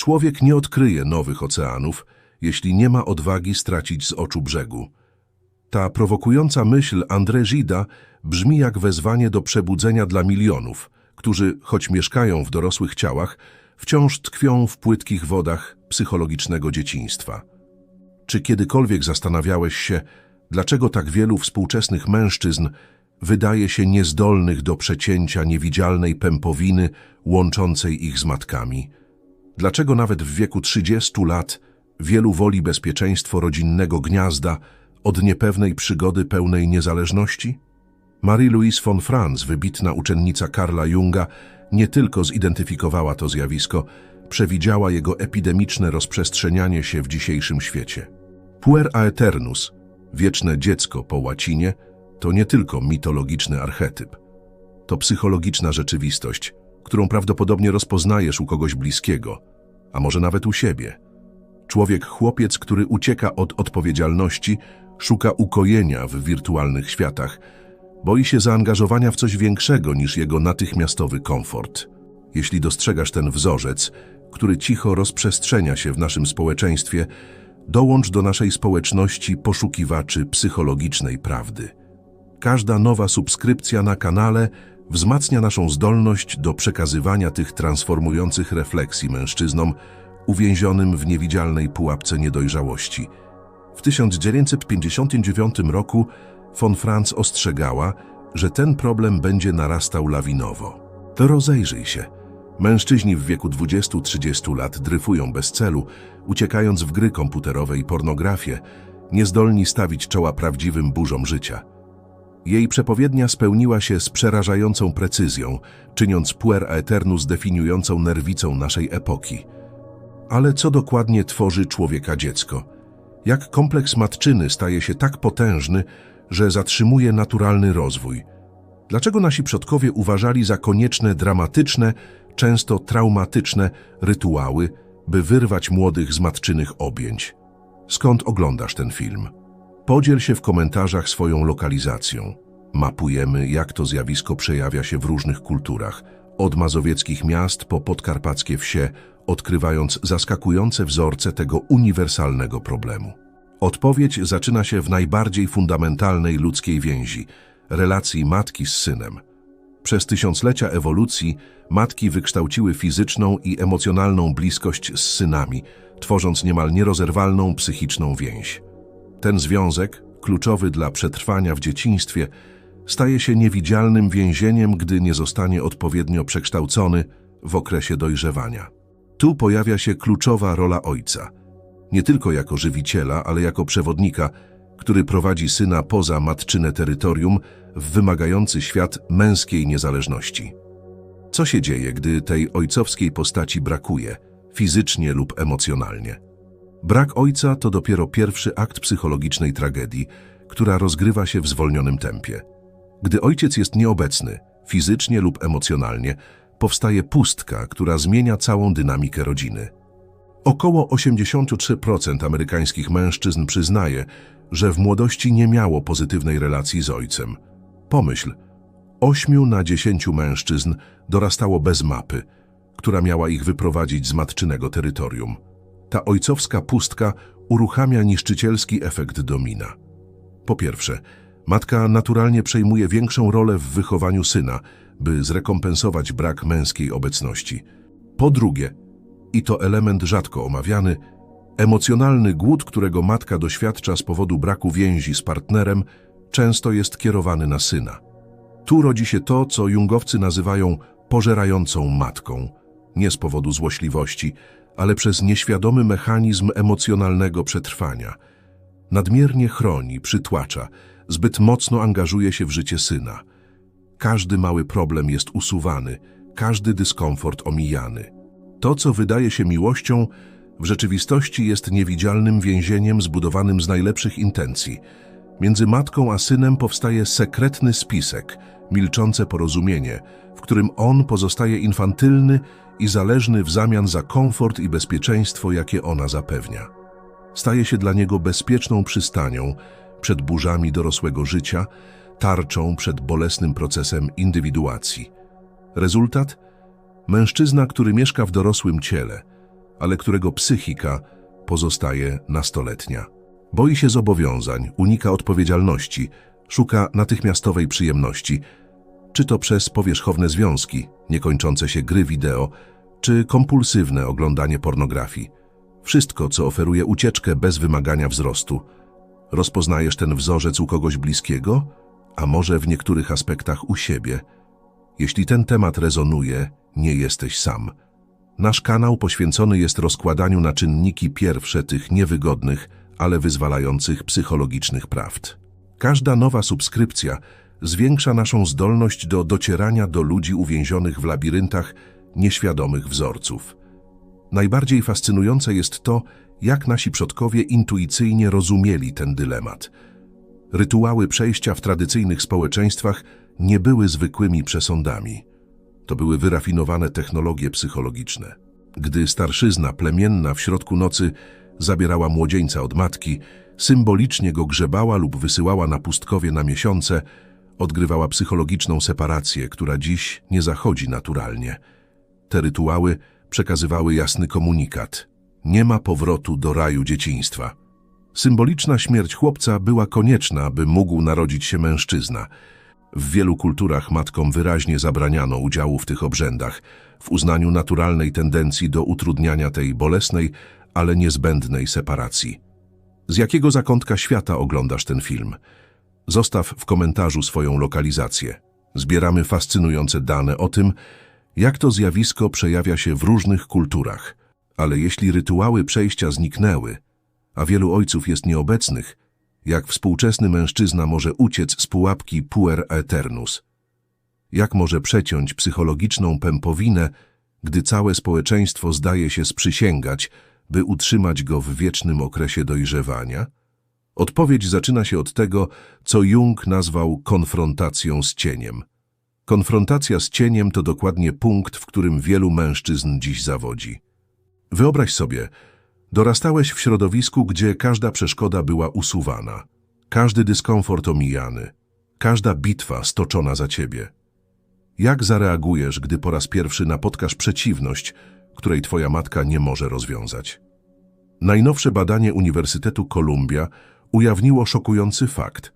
Człowiek nie odkryje nowych oceanów, jeśli nie ma odwagi stracić z oczu brzegu. Ta prowokująca myśl André Gida brzmi jak wezwanie do przebudzenia dla milionów, którzy, choć mieszkają w dorosłych ciałach, wciąż tkwią w płytkich wodach psychologicznego dzieciństwa. Czy kiedykolwiek zastanawiałeś się, dlaczego tak wielu współczesnych mężczyzn wydaje się niezdolnych do przecięcia niewidzialnej pępowiny łączącej ich z matkami? Dlaczego nawet w wieku 30 lat wielu woli bezpieczeństwo rodzinnego gniazda od niepewnej przygody pełnej niezależności? Marie-Louise von Franz, wybitna uczennica Karla Junga, nie tylko zidentyfikowała to zjawisko, przewidziała jego epidemiczne rozprzestrzenianie się w dzisiejszym świecie. Puer aeternus, wieczne dziecko po łacinie, to nie tylko mitologiczny archetyp. To psychologiczna rzeczywistość, którą prawdopodobnie rozpoznajesz u kogoś bliskiego, a może nawet u siebie. Człowiek chłopiec, który ucieka od odpowiedzialności, szuka ukojenia w wirtualnych światach, boi się zaangażowania w coś większego niż jego natychmiastowy komfort. Jeśli dostrzegasz ten wzorzec, który cicho rozprzestrzenia się w naszym społeczeństwie, dołącz do naszej społeczności poszukiwaczy psychologicznej prawdy. Każda nowa subskrypcja na kanale wzmacnia naszą zdolność do przekazywania tych transformujących refleksji mężczyznom uwięzionym w niewidzialnej pułapce niedojrzałości. W 1959 roku von Franz ostrzegała, że ten problem będzie narastał lawinowo. To rozejrzyj się. Mężczyźni w wieku 20-30 lat dryfują bez celu, uciekając w gry komputerowe i pornografię, niezdolni stawić czoła prawdziwym burzom życia. Jej przepowiednia spełniła się z przerażającą precyzją, czyniąc puer aeternus definiującą nerwicą naszej epoki. Ale co dokładnie tworzy człowieka dziecko? Jak kompleks matczyny staje się tak potężny, że zatrzymuje naturalny rozwój? Dlaczego nasi przodkowie uważali za konieczne dramatyczne, często traumatyczne rytuały, by wyrwać młodych z matczynych objęć? Skąd oglądasz ten film? Podziel się w komentarzach swoją lokalizacją. Mapujemy, jak to zjawisko przejawia się w różnych kulturach, od mazowieckich miast po podkarpackie wsie, odkrywając zaskakujące wzorce tego uniwersalnego problemu. Odpowiedź zaczyna się w najbardziej fundamentalnej ludzkiej więzi relacji matki z synem. Przez tysiąclecia ewolucji matki wykształciły fizyczną i emocjonalną bliskość z synami, tworząc niemal nierozerwalną psychiczną więź. Ten związek, kluczowy dla przetrwania w dzieciństwie, staje się niewidzialnym więzieniem, gdy nie zostanie odpowiednio przekształcony w okresie dojrzewania. Tu pojawia się kluczowa rola ojca, nie tylko jako żywiciela, ale jako przewodnika, który prowadzi syna poza matczyne terytorium w wymagający świat męskiej niezależności. Co się dzieje, gdy tej ojcowskiej postaci brakuje, fizycznie lub emocjonalnie? Brak ojca to dopiero pierwszy akt psychologicznej tragedii, która rozgrywa się w zwolnionym tempie. Gdy ojciec jest nieobecny, fizycznie lub emocjonalnie, powstaje pustka, która zmienia całą dynamikę rodziny. Około 83% amerykańskich mężczyzn przyznaje, że w młodości nie miało pozytywnej relacji z ojcem. Pomyśl, 8 na 10 mężczyzn dorastało bez mapy, która miała ich wyprowadzić z matczynego terytorium. Ta ojcowska pustka uruchamia niszczycielski efekt domina. Po pierwsze, matka naturalnie przejmuje większą rolę w wychowaniu syna, by zrekompensować brak męskiej obecności. Po drugie, i to element rzadko omawiany, emocjonalny głód, którego matka doświadcza z powodu braku więzi z partnerem, często jest kierowany na syna. Tu rodzi się to, co jungowcy nazywają pożerającą matką, nie z powodu złośliwości, ale przez nieświadomy mechanizm emocjonalnego przetrwania. Nadmiernie chroni, przytłacza, zbyt mocno angażuje się w życie syna. Każdy mały problem jest usuwany, każdy dyskomfort omijany. To, co wydaje się miłością, w rzeczywistości jest niewidzialnym więzieniem zbudowanym z najlepszych intencji. Między matką a synem powstaje sekretny spisek, milczące porozumienie, w którym on pozostaje infantylny i zależny w zamian za komfort i bezpieczeństwo, jakie ona zapewnia. Staje się dla niego bezpieczną przystanią przed burzami dorosłego życia, tarczą przed bolesnym procesem indywiduacji. Rezultat? Mężczyzna, który mieszka w dorosłym ciele, ale którego psychika pozostaje nastoletnia. Boi się zobowiązań, unika odpowiedzialności, szuka natychmiastowej przyjemności, czy to przez powierzchowne związki, niekończące się gry wideo, czy kompulsywne oglądanie pornografii. Wszystko, co oferuje ucieczkę bez wymagania wzrostu. Rozpoznajesz ten wzorzec u kogoś bliskiego, a może w niektórych aspektach u siebie. Jeśli ten temat rezonuje, nie jesteś sam. Nasz kanał poświęcony jest rozkładaniu na czynniki pierwsze tych niewygodnych, ale wyzwalających psychologicznych prawd. Każda nowa subskrypcja zwiększa naszą zdolność do docierania do ludzi uwięzionych w labiryntach nieświadomych wzorców. Najbardziej fascynujące jest to, jak nasi przodkowie intuicyjnie rozumieli ten dylemat. Rytuały przejścia w tradycyjnych społeczeństwach nie były zwykłymi przesądami. To były wyrafinowane technologie psychologiczne. Gdy starszyzna plemienna w środku nocy zabierała młodzieńca od matki, symbolicznie go grzebała lub wysyłała na pustkowie na miesiące, odgrywała psychologiczną separację, która dziś nie zachodzi naturalnie. Te rytuały przekazywały jasny komunikat. Nie ma powrotu do raju dzieciństwa. Symboliczna śmierć chłopca była konieczna, by mógł narodzić się mężczyzna. W wielu kulturach matkom wyraźnie zabraniano udziału w tych obrzędach, w uznaniu naturalnej tendencji do utrudniania tej bolesnej, ale niezbędnej separacji. Z jakiego zakątka świata oglądasz ten film? Zostaw w komentarzu swoją lokalizację. Zbieramy fascynujące dane o tym, jak to zjawisko przejawia się w różnych kulturach. Ale jeśli rytuały przejścia zniknęły, a wielu ojców jest nieobecnych, jak współczesny mężczyzna może uciec z pułapki puer aeternus? Jak może przeciąć psychologiczną pępowinę, gdy całe społeczeństwo zdaje się sprzysięgać, by utrzymać go w wiecznym okresie dojrzewania? Odpowiedź zaczyna się od tego, co Jung nazwał konfrontacją z cieniem. Konfrontacja z cieniem to dokładnie punkt, w którym wielu mężczyzn dziś zawodzi. Wyobraź sobie, dorastałeś w środowisku, gdzie każda przeszkoda była usuwana, każdy dyskomfort omijany, każda bitwa stoczona za ciebie. Jak zareagujesz, gdy po raz pierwszy napotkasz przeciwność, której twoja matka nie może rozwiązać? Najnowsze badanie Uniwersytetu Columbia ujawniło szokujący fakt.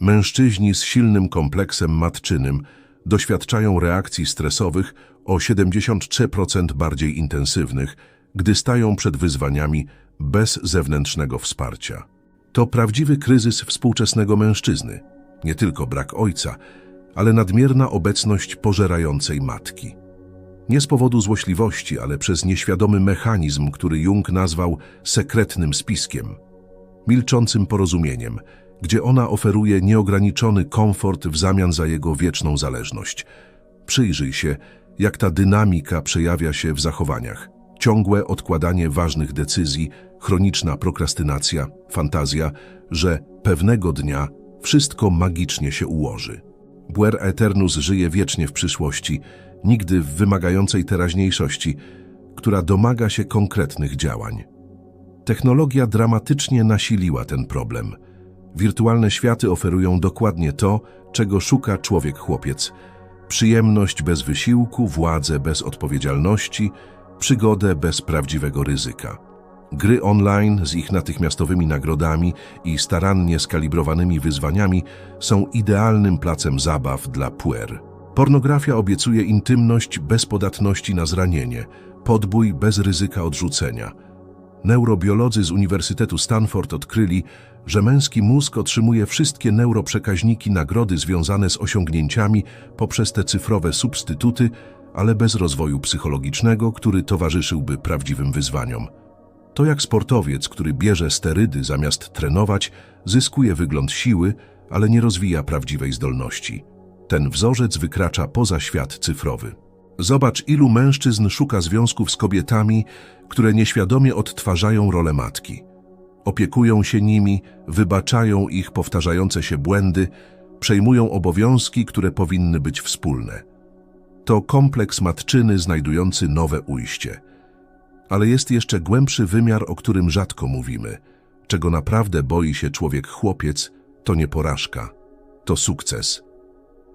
Mężczyźni z silnym kompleksem matczynym doświadczają reakcji stresowych o 73% bardziej intensywnych, gdy stają przed wyzwaniami bez zewnętrznego wsparcia. To prawdziwy kryzys współczesnego mężczyzny. Nie tylko brak ojca, ale nadmierna obecność pożerającej matki. Nie z powodu złośliwości, ale przez nieświadomy mechanizm, który Jung nazwał sekretnym spiskiem, milczącym porozumieniem, gdzie ona oferuje nieograniczony komfort w zamian za jego wieczną zależność. Przyjrzyj się, jak ta dynamika przejawia się w zachowaniach. Ciągłe odkładanie ważnych decyzji, chroniczna prokrastynacja, fantazja, że pewnego dnia wszystko magicznie się ułoży. Buer Eternus żyje wiecznie w przyszłości, nigdy w wymagającej teraźniejszości, która domaga się konkretnych działań. Technologia dramatycznie nasiliła ten problem. Wirtualne światy oferują dokładnie to, czego szuka człowiek-chłopiec. Przyjemność bez wysiłku, władzę bez odpowiedzialności, przygodę bez prawdziwego ryzyka. Gry online z ich natychmiastowymi nagrodami i starannie skalibrowanymi wyzwaniami są idealnym placem zabaw dla puer. Pornografia obiecuje intymność bez podatności na zranienie, podbój bez ryzyka odrzucenia. Neurobiolodzy z Uniwersytetu Stanford odkryli, że męski mózg otrzymuje wszystkie neuroprzekaźniki nagrody związane z osiągnięciami poprzez te cyfrowe substytuty, ale bez rozwoju psychologicznego, który towarzyszyłby prawdziwym wyzwaniom. To jak sportowiec, który bierze sterydy zamiast trenować, zyskuje wygląd siły, ale nie rozwija prawdziwej zdolności. Ten wzorzec wykracza poza świat cyfrowy. Zobacz, ilu mężczyzn szuka związków z kobietami, które nieświadomie odtwarzają rolę matki. Opiekują się nimi, wybaczają ich powtarzające się błędy, przejmują obowiązki, które powinny być wspólne. To kompleks matczyny znajdujący nowe ujście. Ale jest jeszcze głębszy wymiar, o którym rzadko mówimy. Czego naprawdę boi się człowiek-chłopiec, to nie porażka, to sukces.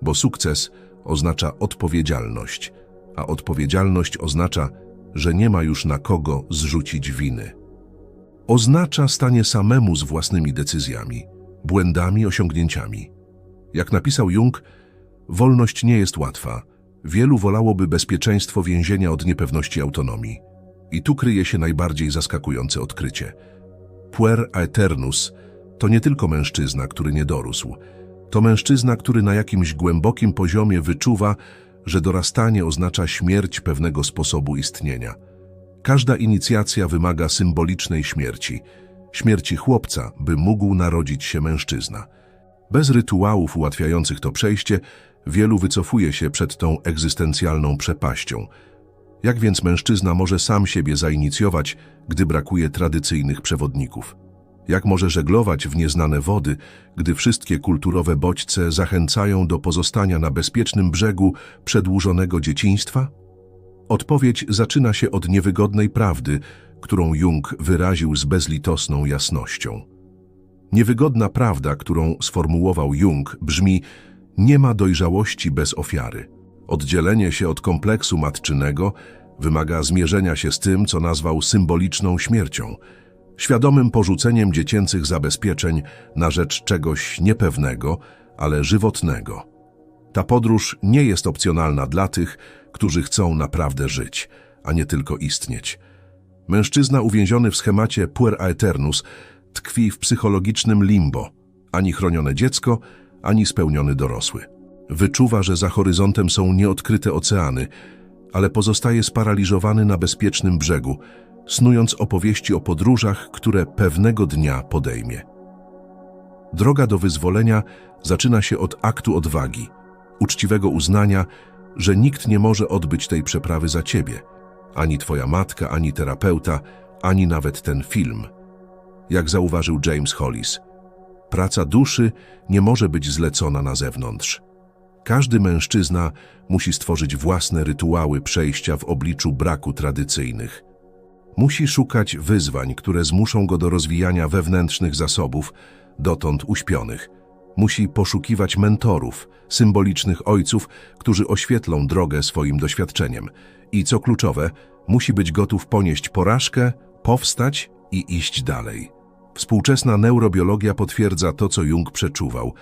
Bo sukces oznacza odpowiedzialność, a odpowiedzialność oznacza że nie ma już na kogo zrzucić winy. Oznacza stanie samemu z własnymi decyzjami, błędami, osiągnięciami. Jak napisał Jung, wolność nie jest łatwa. Wielu wolałoby bezpieczeństwo więzienia od niepewności autonomii. I tu kryje się najbardziej zaskakujące odkrycie. Puer aeternus to nie tylko mężczyzna, który nie dorósł. To mężczyzna, który na jakimś głębokim poziomie wyczuwa, że dorastanie oznacza śmierć pewnego sposobu istnienia. Każda inicjacja wymaga symbolicznej śmierci. Śmierci chłopca, by mógł narodzić się mężczyzna. Bez rytuałów ułatwiających to przejście, wielu wycofuje się przed tą egzystencjalną przepaścią. Jak więc mężczyzna może sam siebie zainicjować, gdy brakuje tradycyjnych przewodników? Jak może żeglować w nieznane wody, gdy wszystkie kulturowe bodźce zachęcają do pozostania na bezpiecznym brzegu przedłużonego dzieciństwa? Odpowiedź zaczyna się od niewygodnej prawdy, którą Jung wyraził z bezlitosną jasnością. Niewygodna prawda, którą sformułował Jung, brzmi nie ma dojrzałości bez ofiary. Oddzielenie się od kompleksu matczynego wymaga zmierzenia się z tym, co nazwał symboliczną śmiercią, świadomym porzuceniem dziecięcych zabezpieczeń na rzecz czegoś niepewnego, ale żywotnego. Ta podróż nie jest opcjonalna dla tych, którzy chcą naprawdę żyć, a nie tylko istnieć. Mężczyzna uwięziony w schemacie puer aeternus tkwi w psychologicznym limbo, ani chronione dziecko, ani spełniony dorosły. Wyczuwa, że za horyzontem są nieodkryte oceany, ale pozostaje sparaliżowany na bezpiecznym brzegu, snując opowieści o podróżach, które pewnego dnia podejmie. Droga do wyzwolenia zaczyna się od aktu odwagi, uczciwego uznania, że nikt nie może odbyć tej przeprawy za ciebie, ani twoja matka, ani terapeuta, ani nawet ten film. Jak zauważył James Hollis, praca duszy nie może być zlecona na zewnątrz. Każdy mężczyzna musi stworzyć własne rytuały przejścia w obliczu braku tradycyjnych. Musi szukać wyzwań, które zmuszą go do rozwijania wewnętrznych zasobów, dotąd uśpionych. Musi poszukiwać mentorów, symbolicznych ojców, którzy oświetlą drogę swoim doświadczeniem. I co kluczowe, musi być gotów ponieść porażkę, powstać i iść dalej. Współczesna neurobiologia potwierdza to, co Jung przeczuwał.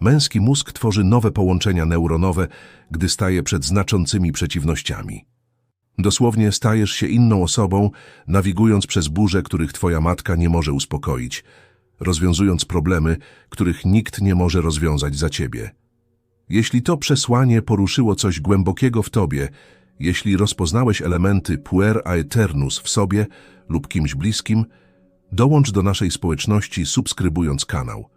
Męski mózg tworzy nowe połączenia neuronowe, gdy staje przed znaczącymi przeciwnościami. Dosłownie stajesz się inną osobą, nawigując przez burze, których twoja matka nie może uspokoić, rozwiązując problemy, których nikt nie może rozwiązać za ciebie. Jeśli to przesłanie poruszyło coś głębokiego w tobie, jeśli rozpoznałeś elementy puer aeternus w sobie lub kimś bliskim, dołącz do naszej społeczności subskrybując kanał.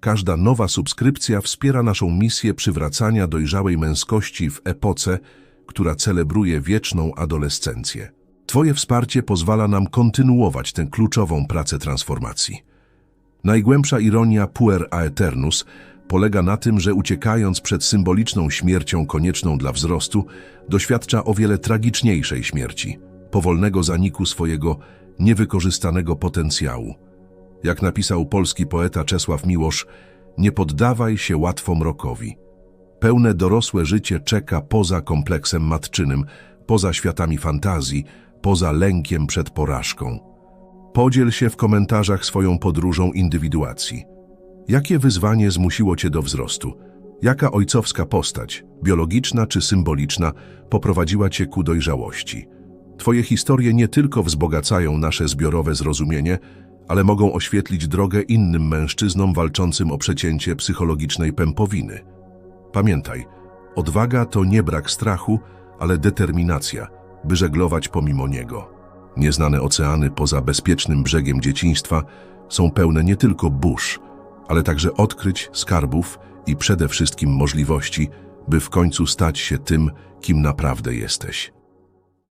Każda nowa subskrypcja wspiera naszą misję przywracania dojrzałej męskości w epoce, która celebruje wieczną adolescencję. Twoje wsparcie pozwala nam kontynuować tę kluczową pracę transformacji. Najgłębsza ironia puer aeternus polega na tym, że uciekając przed symboliczną śmiercią konieczną dla wzrostu, doświadcza o wiele tragiczniejszej śmierci, powolnego zaniku swojego niewykorzystanego potencjału. Jak napisał polski poeta Czesław Miłosz, nie poddawaj się łatwo mrokowi. Pełne dorosłe życie czeka poza kompleksem matczynym, poza światami fantazji, poza lękiem przed porażką. Podziel się w komentarzach swoją podróżą indywiduacji. Jakie wyzwanie zmusiło Cię do wzrostu? Jaka ojcowska postać, biologiczna czy symboliczna, poprowadziła Cię ku dojrzałości? Twoje historie nie tylko wzbogacają nasze zbiorowe zrozumienie, ale mogą oświetlić drogę innym mężczyznom walczącym o przecięcie psychologicznej pępowiny. Pamiętaj, odwaga to nie brak strachu, ale determinacja, by żeglować pomimo niego. Nieznane oceany poza bezpiecznym brzegiem dzieciństwa są pełne nie tylko burz, ale także odkryć, skarbów i przede wszystkim możliwości, by w końcu stać się tym, kim naprawdę jesteś.